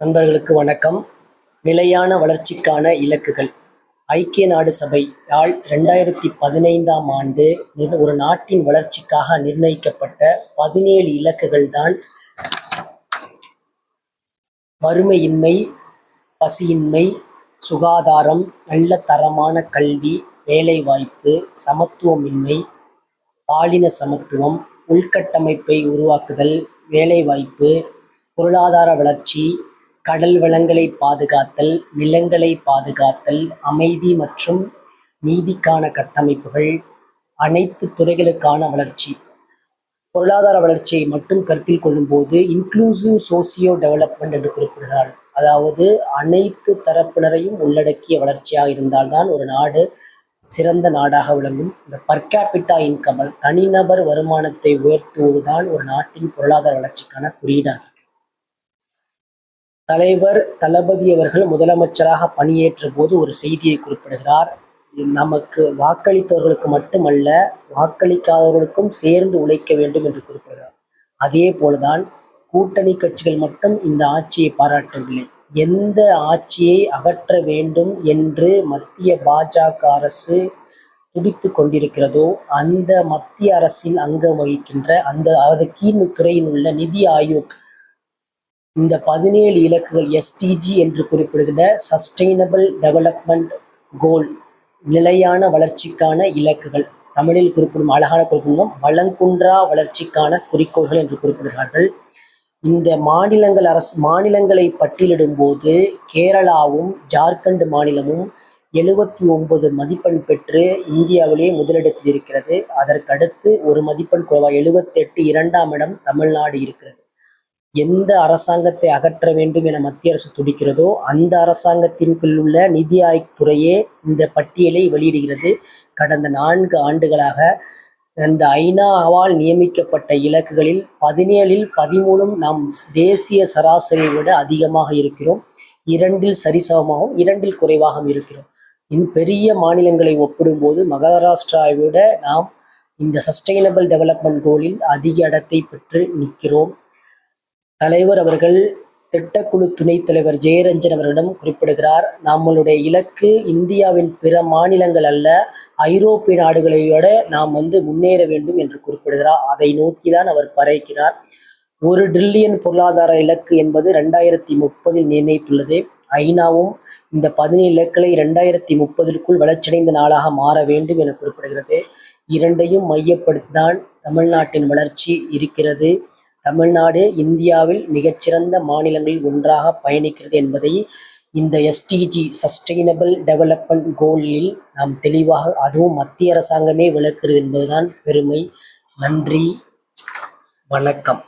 நண்பர்களுக்கு வணக்கம். நிலையான வளர்ச்சிக்கான இலக்குகள். ஐக்கிய நாடு சபை யாழ் ரெண்டாயிரத்தி பதினைந்தாம் ஆண்டு நிர்- ஒரு நாட்டின் வளர்ச்சிக்காக நிர்ணயிக்கப்பட்ட பதினேழு இலக்குகள் தான் வறுமையின்மை பசியின்மை சுகாதாரம் நல்ல தரமான கல்வி வேலைவாய்ப்பு சமத்துவமின்மை பாலின சமத்துவம் உள்கட்டமைப்பை உருவாக்குதல் வேலைவாய்ப்பு பொருளாதார வளர்ச்சி கடல் வளங்களை பாதுகாத்தல் நிலங்களை பாதுகாத்தல் அமைதி மற்றும் நீதிக்கான கட்டமைப்புகள் அனைத்து துறைகளுக்கான வளர்ச்சி. பொருளாதார வளர்ச்சியை மட்டும் கருத்தில் கொள்ளும்போது இன்க்ளூசிவ் சோசியோ டெவலப்மெண்ட் என்று குறிப்பிடுகிறார் அதாவது அனைத்து தரப்பினரையும் உள்ளடக்கிய வளர்ச்சியாக இருந்தால்தான் ஒரு நாடு சிறந்த நாடாக விளங்கும். இந்த பர்காபிட்டா இன்கம் தனிநபர் வருமானத்தை உயர்த்துவதுதான் ஒரு நாட்டின் பொருளாதார வளர்ச்சிக்கான குறியீடாகும். தலைவர் தளபதி அவர்கள் முதலமைச்சராக பணியேற்ற போது ஒரு செய்தியை குறிப்பிடுகிறார். நமக்கு வாக்களித்தவர்களுக்கு மட்டுமல்ல வாக்களிக்காதவர்களுக்கும் சேர்ந்து உழைக்க வேண்டும் என்று குறிப்பிடுகிறார். அதே போலதான் கூட்டணி கட்சிகள் மட்டும் இந்த ஆட்சியை பாராட்டவில்லை. எந்த ஆட்சியை அகற்ற வேண்டும் என்று மத்திய பாஜக அரசு துடித்து கொண்டிருக்கிறதோ அந்த மத்திய அரசில் அங்கம் வகிக்கின்ற அந்த அது கீழ் துறையில் உள்ள நிதி ஆயோக் இந்த பதினேழு இலக்குகள் எஸ்டிஜி என்று குறிப்பிடுகின்ற சஸ்டைனபிள் டெவலப்மெண்ட் கோல் நிலையான வளர்ச்சிக்கான இலக்குகள். தமிழில் குறிப்பிடும் அழகான குறிப்பிடும் வளங்குன்றா வளர்ச்சிக்கான குறிக்கோள்கள் என்று குறிப்பிடுகிறார்கள். இந்த மாநிலங்கள் அரசு மாநிலங்களை பட்டியலிடும் போது கேரளாவும் ஜார்க்கண்ட் மாநிலமும் எழுபத்தி ஒன்பது மதிப்பெண் பெற்று இந்தியாவிலே முதலிடத்தில் இருக்கிறது. அதற்கடுத்து ஒரு மதிப்பெண் குறைவாக எழுபத்தி எட்டு இரண்டாம் இடம் தமிழ்நாடு இருக்கிறது. எந்த அரசாங்கத்தை அகற்ற வேண்டும் என மத்திய அரசு துடிக்கிறதோ அந்த அரசாங்கத்தின் கீழ் உள்ள நிதி ஆயோக் துறையே இந்த பட்டியலை வெளியிடுகிறது. கடந்த நான்கு ஆண்டுகளாக இந்த ஐநாவால் நியமிக்கப்பட்ட இலக்குகளில் பதினேழில் பதிமூணும் நாம் தேசிய சராசரியை விட அதிகமாக இருக்கிறோம். இரண்டில் சரிசமமாகவும் இரண்டில் குறைவாகவும் இருக்கிறோம். இன் பெரிய மாநிலங்களை ஒப்பிடும்போது மகாராஷ்டிராவை விட நாம் இந்த சஸ்டைனபிள் டெவலப்மெண்ட் கோலில் அதிக இடத்தை பெற்று நிற்கிறோம். தலைவர் அவர்கள் திட்டக்குழு துணைத் தலைவர் ஜெயரஞ்சன் அவர்களிடம் குறிப்பிடுகிறார் நம்மளுடைய இலக்கு இந்தியாவின் பிற மாநிலங்கள் அல்ல ஐரோப்பிய நாடுகளை விட நாம் வந்து முன்னேற வேண்டும் என்று குறிப்பிடுகிறார். அதை நோக்கிதான் அவர் பறைக்கிறார் ஒரு டில்லியன் பொருளாதார இலக்கு என்பது ரெண்டாயிரத்தி முப்பதில் நிர்ணயித்துள்ளது. ஐநாவும் இந்த பதினேழு இலக்குகளை இரண்டாயிரத்தி முப்பதிற்குள் வளர்ச்சியடைந்த நாளாக மாற வேண்டும் என குறிப்பிடுகிறது. இரண்டையும் மையப்படுத்திதான் தமிழ்நாட்டின் வளர்ச்சி இருக்கிறது. தமிழ்நாடு இந்தியாவில் மிகச்சிறந்த மாநிலங்களில் ஒன்றாக பயணிக்கிறது என்பதை இந்த எஸ்டிஜி சஸ்டைனபிள் டெவலப்மெண்ட் கோலில் நாம் தெளிவாக அதுவும் மத்திய அரசாங்கமே விளக்குகிறது என்பதுதான் பெருமை. நன்றி. வணக்கம்.